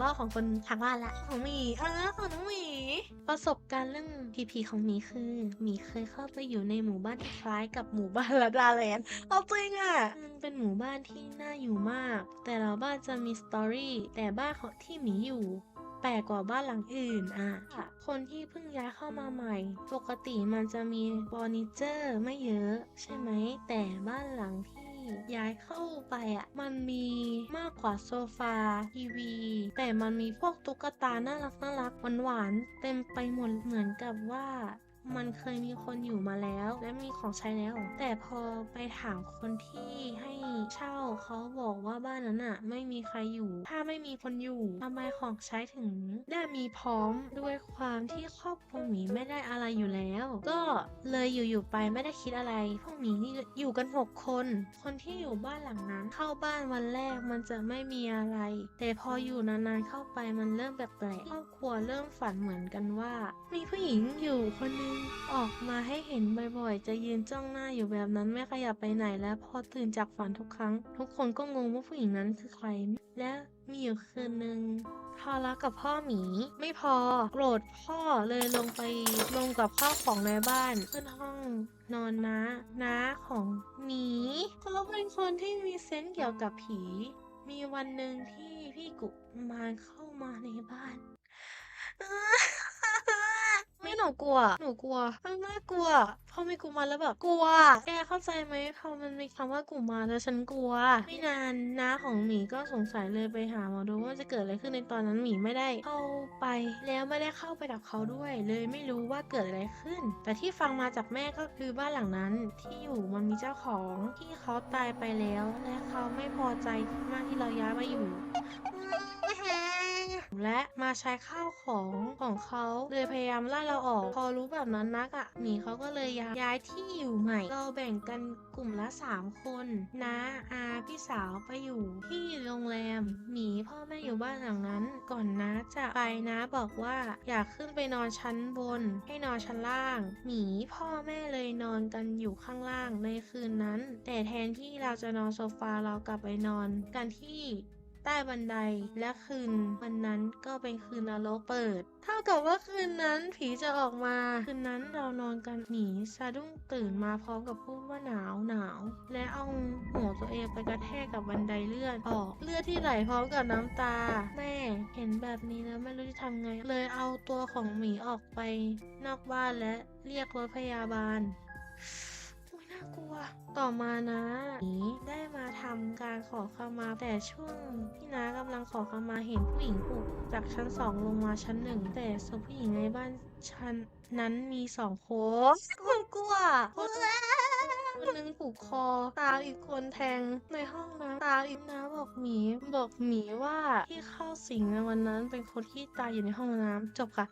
รอบของคนทางบ้านละของหมีเอะของน้องหมีประสบการณ์เรื่องพีพีของหมีคือหมีเคยเข้าไปอยู่ในหมู่บ้านที่คล้ายกับหมู่บ้านละดาแลนด์เอาจริงอะมันเป็นหมู่บ้านที่น่าอยู่มาก แต่ละบ้านจะมีสตอรี่แต่บ้านของที่หมีอยู่แปลกกว่าบ้านหลังอื่นอะ คนที่เพิ่งย้ายเข้ามาใหม่ ปกติมันจะมีเฟอร์นิเจอร์ไม่เยอะ ใช่ไหม แต่บ้านหลังที่ ย้ายเข้าไปอะ มันมีมากกว่าโซฟาทีวี แต่มันมีพวกตุ๊กตาน่ารักน่ารักหวานๆเต็มไปหมดเหมือนกับว่า มันเคยมีคนอยู่มาแล้ว และมีของใช้แล้ว แต่พอไปถามคนที่ให้เช่าเขาบอกว่าบ้านนั้นอะไม่มีใครอยู่ ถ้าไม่มีคนอยู่ทำไมของใช้ถึง ได้มีพร้อมด้วยความที่ครอบครัวหมีไม่ได้อะไรอยู่แล้ว ก็เลยอยู่ๆไปไม่ได้คิดอะไร พวกหมีนี่อยู่กันหกคน คนที่อยู่บ้านหลังนั้น เข้าบ้านวันแรกมันจะไม่มีอะไร แต่พออยู่นานๆเข้าไปมันเริ่มแปลกๆครอบครัวเริ่มฝันเหมือนกันว่า มีผู้หญิงอยู่คนนึงออกมาให้เห็นบ่อยๆ จะยืนจ้องหน้าอยู่แบบนั้นไม่ขยับไปไหนแล้วพอตื่นจากฝันทุกครั้ง ทุกคนก็งงว่าผู้หญิงนั้นคือใคร และมีอยู่คืนหนึ่งทะเลาะกับพ่อหมี ไม่พอโกรธพ่อเลยลงไปลงกับข้าวของในบ้านขึ้นห้องนอนน้าน้าของหมีเขาเป็นคนที่มีเซนส์เกี่ยวกับผี มีวันหนึ่งที่พี่กุมารเข้ามาในบ้าน หนูกลัว หนูกลัวมันน่ากลัว พอมีกุมาแล้วแบบกลัว แกเข้าใจไหมพอมันมีคำว่ากุมาแล้วฉันกลัว ไม่นานน้าของหมีก็สงสัยเลยไปหาหมอดูว่าจะเกิดอะไรขึ้นในตอนนั้นหมีไม่ได้เข้าไป แล้วไม่ได้เข้าไปดับเขาด้วย เลยไม่รู้ว่าเกิดอะไรขึ้น แต่ที่ฟังมาจากแม่ก็คือบ้านหลังนั้นที่อยู่มันมีเจ้าของที่เขาตายไปแล้ว และเขาไม่พอใจมากที่เราย้ายมาอยู่ และมาใช้ข้าวของของเขาเลยพยายามไล่เราออก พอรู้แบบนั้นนักอะหมีเขาก็เลยย้ายยายที่อยู่ใหม่ เราแบ่งกันกลุ่มละสามคนน้าอาพี่สาวไปอยู่ที่โรงแรมหมีพ่อแม่อยู่บ้านหลังนั้น ก่อนน้าจะไปน้าบอกว่าอยากขึ้นไปนอนชั้นบน ให้นอนชั้นล่างหมีพ่อแม่เลยนอนกันอยู่ข้างล่างในคืนนั้น แต่แทนที่เราจะนอนโซฟาเรากลับไปนอนกันที่ ต้บันได และคืนวันนั้นก็เป็นคืนนรกเปิด เท่ากับว่าคืนนั้นผีจะออกมา คืนนั้นเรานอนกันหนีสะดุ้งตื่นมาพร้อมกับพูดว่าหนาวหนาว และเอาหัวตัวเองไปกระแทกกับบันไดเลื่อนออกเลือดที่ไหลพร้อมกับน้ำตา แม่เห็นแบบนี้แล้วไม่รู้จะทำไง เลยเอาตัวของหมีออกไปนอกบ้านและเรียกรถพยาบาล ต่อมานะหมีได้มาทำการขอขมา แต่ช่วงที่น้ากำลังขอขมาเห็นผู้หญิงผูกจากชั้นสองลงมาชั้นหนึ่งแต่ศพผู้หญิงในบ้านชั้นนั้นมีสองคนคนกลัวคนนึงผูกคอ ตาอีกคนแทงในห้องน้ำตาอีกน้าบอกหมี บอกหมีว่าที่เข้าสิงในวันนั้นเป็นคนที่ตายอยู่ในห้องน้ำจบค่ะ